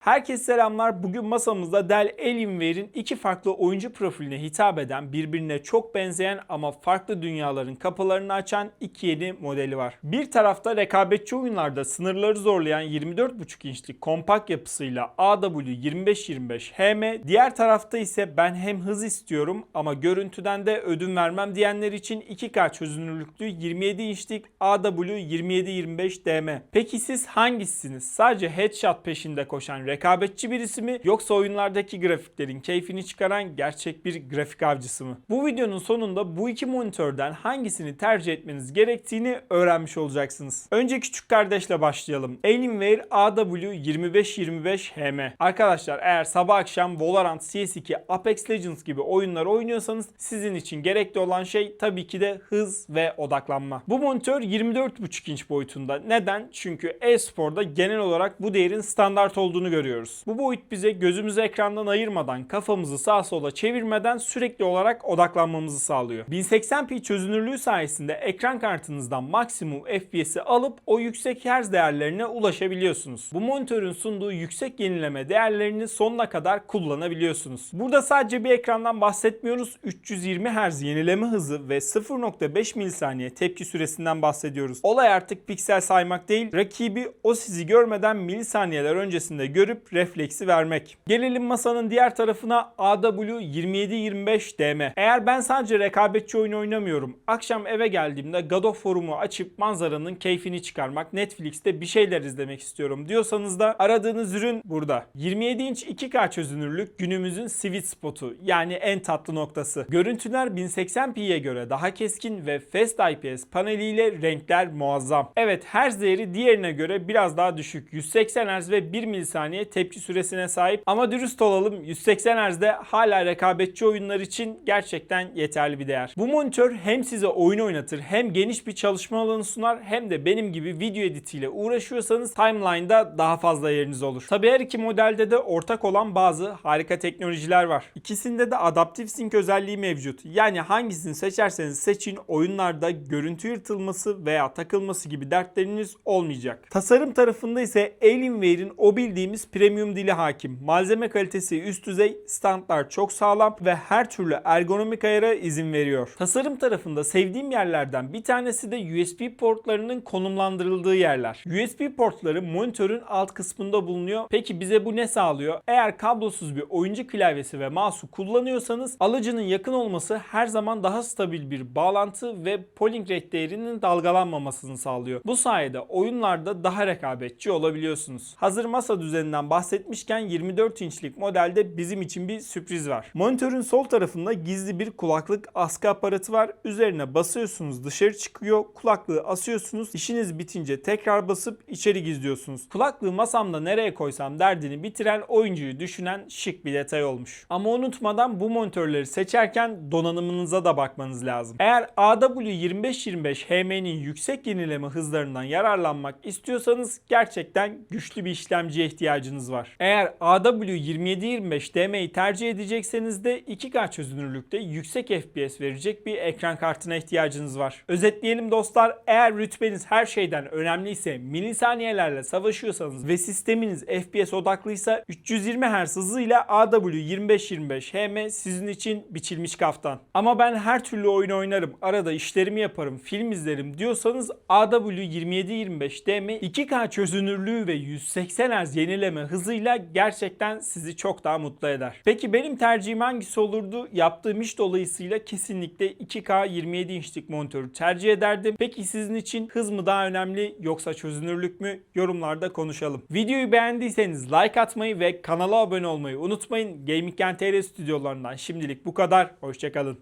Herkese selamlar. Bugün masamızda Dell Alienware'in iki farklı oyuncu profiline hitap eden, birbirine çok benzeyen ama farklı dünyaların kapılarını açan iki yeni modeli var. Bir tarafta rekabetçi oyunlarda sınırları zorlayan 24.5 inçlik kompakt yapısıyla AW2525 HM, diğer tarafta ise ben hem hız istiyorum ama görüntüden de ödün vermem diyenler için 2K çözünürlüklü 27 inçlik AW2725 DM. Peki siz hangisiniz? Sadece headshot peşinde koşan rekabetçi birisi mi yoksa oyunlardaki grafiklerin keyfini çıkaran gerçek bir grafik avcısı mı? Bu videonun sonunda bu iki monitörden hangisini tercih etmeniz gerektiğini öğrenmiş olacaksınız. Önce küçük kardeşle başlayalım. Alienware AW2525HM. Arkadaşlar eğer sabah akşam Valorant, CS2, Apex Legends gibi oyunlar oynuyorsanız sizin için gerekli olan şey tabii ki de hız ve odaklanma. Bu monitör 24.5 inç boyutunda. Neden? Çünkü e-sporda genel olarak bu değerin standart olduğunu görüyoruz. Bu boyut bize gözümüzü ekrandan ayırmadan, kafamızı sağa sola çevirmeden sürekli olarak odaklanmamızı sağlıyor. 1080p çözünürlüğü sayesinde ekran kartınızdan maksimum FPS'i alıp o yüksek hertz değerlerine ulaşabiliyorsunuz. Bu monitörün sunduğu yüksek yenileme değerlerini sonuna kadar kullanabiliyorsunuz. Burada sadece bir ekrandan bahsetmiyoruz. 320 Hz yenileme hızı ve 0.5 milisaniye tepki süresinden bahsediyoruz. Olay artık piksel saymak değil, rakibi o sizi görmeden milisaniyeler öncesinde görüp refleksi vermek. Gelelim masanın diğer tarafına AW2725DM. Eğer ben sadece rekabetçi oyun oynamıyorum, akşam eve geldiğimde God of War'umu açıp manzaranın keyfini çıkarmak, Netflix'te bir şeyler izlemek istiyorum diyorsanız da aradığınız ürün burada. 27 inç 2K çözünürlük günümüzün sweet spotu yani en tatlı noktası. Görüntüler 1080p'ye göre daha keskin ve Fast IPS paneliyle renkler muazzam. Evet her değeri diğerine göre biraz daha düşük. 180 Hz ve 1 milisaniye tepki süresine sahip ama dürüst olalım 180 Hz'de hala rekabetçi oyunlar için gerçekten yeterli bir değer. Bu monitör hem size oyun oynatır hem geniş bir çalışma alanı sunar hem de benim gibi video editiyle uğraşıyorsanız timeline'da daha fazla yeriniz olur. Tabi her iki modelde de ortak olan bazı harika teknolojiler var. İkisinde de adaptif sync özelliği mevcut. Yani hangisini seçerseniz seçin oyunlarda görüntü yırtılması veya takılması gibi dertleriniz olmayacak. Tasarım tarafında ise Alienware'in o bildiğimiz premium dili hakim. Malzeme kalitesi üst düzey, standlar çok sağlam ve her türlü ergonomik ayara izin veriyor. Tasarım tarafında sevdiğim yerlerden bir tanesi de USB portlarının konumlandırıldığı yerler. USB portları monitörün alt kısmında bulunuyor. Peki bize bu ne sağlıyor? Eğer kablosuz bir oyuncu klavyesi ve mouse'u kullanıyorsanız alıcının yakın olması her zaman daha stabil bir bağlantı ve polling rate değerinin dalgalanmamasını sağlıyor. Bu sayede oyunlarda daha rekabetçi olabiliyorsunuz. Hazır masa düzeninden bahsetmişken 24 inçlik modelde bizim için bir sürpriz var. Monitörün sol tarafında gizli bir kulaklık askı aparatı var. Üzerine basıyorsunuz dışarı çıkıyor. Kulaklığı asıyorsunuz. İşiniz bitince tekrar basıp içeri gizliyorsunuz. Kulaklığı masamda nereye koysam derdini bitiren oyuncuyu düşünen şık bir detay olmuş. Ama unutmadan bu monitörleri seçerken donanımınıza da bakmanız lazım. Eğer AW2525 HM'nin yüksek yenileme hızlarından yararlanmak istiyorsanız gerçekten güçlü bir işlemciye ihtiyacınız var. Eğer AW2725 DM'yi tercih edecekseniz de 2K çözünürlükte yüksek FPS verecek bir ekran kartına ihtiyacınız var. Özetleyelim dostlar eğer rütbeniz her şeyden önemliyse milisaniyelerle savaşıyorsanız ve sisteminiz FPS odaklıysa 320 Hz hızıyla AW2525 HM sizin için biçilmiş kaftan. Ama ben her türlü oyun oynarım, arada işlerimi yaparım, film izlerim diyorsanız AW2725 DM 2K çözünürlüğü ve 180 Hz yenileme hızıyla gerçekten sizi çok daha mutlu eder. Peki benim tercihim hangisi olurdu? Yaptığım iş dolayısıyla kesinlikle 2K 27 inçlik monitörü tercih ederdim. Peki sizin için hız mı daha önemli yoksa çözünürlük mü? Yorumlarda konuşalım. Videoyu beğendiyseniz like atmayı ve kanala abone olmayı unutmayın. Gaming.tr stüdyolarından şimdilik bu kadar. Hoşçakalın.